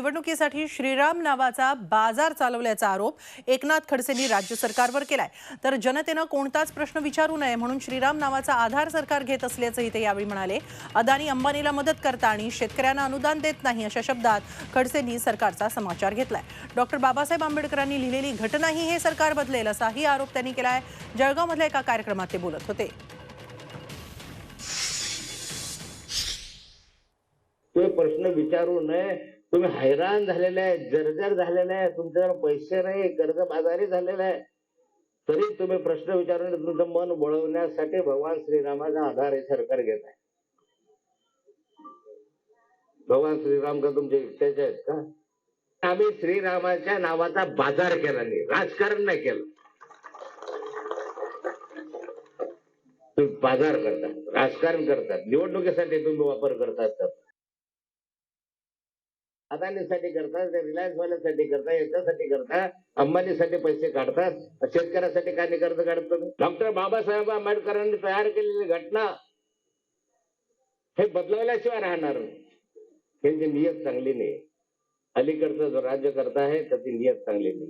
निवडणुकीसाठी श्रीराम नावाचा बाजार चालवल्याचा आरोप एकनाथ खडसेंनी राज्य सरकारवर केलाय. तर जनतेनं कोणताच प्रश्न विचारू नये म्हणून श्रीराम नावाचा आधार सरकार घेत असल्याचंही ते यावेळी म्हणाले. अदानी अंबानीला मदत करता आणि शेतकऱ्यांना अनुदान देत नाही अशा शब्दात खडसेंनी सरकारचा समाचार घेतलाय. डॉक्टर बाबासाहेब आंबेडकरांनी लिहिलेली घटनाही हे सरकार बदलेल असाही आरोप त्यांनी केलाय. जळगावमधल्या एका कार्यक्रमात ते बोलत होते. ते प्रश्न विचारू नये तुम्ही हैराण झालेले आहे जर्जर झालेले आहे तुमच्याकडे पैसे नाही कर्ज बाजारी झालेला आहे. तरी तुम्ही प्रश्न विचारून तुमचं मन वळवण्यासाठी भगवान श्रीरामाचा आधार हे सरकार घेत आहे. भगवान श्रीराम का तुमचे एकट्याचे आहेत का? आम्ही श्रीरामाच्या नावाचा बाजार केला नाही राजकारण नाही केलं. तुम्ही बाजार करतात राजकारण करतात निवडणुकीसाठी तुम्ही वापर करतात. त्याचा. अदानीसाठी करतात रिलायन्स वाल्यासाठी करता याच्यासाठी करता अंबानीसाठी पैसे काढतात शेतकऱ्यासाठी काय कर्ज काढत तुम्ही? डॉक्टर बाबासाहेब आंबेडकरांनी तयार केलेली घटना हे बदलवल्याशिवाय राहणार त्यांची नियत चांगली नाही. अलीकडचं जो राज्य करता आहे त्याची नियत चांगली नाही.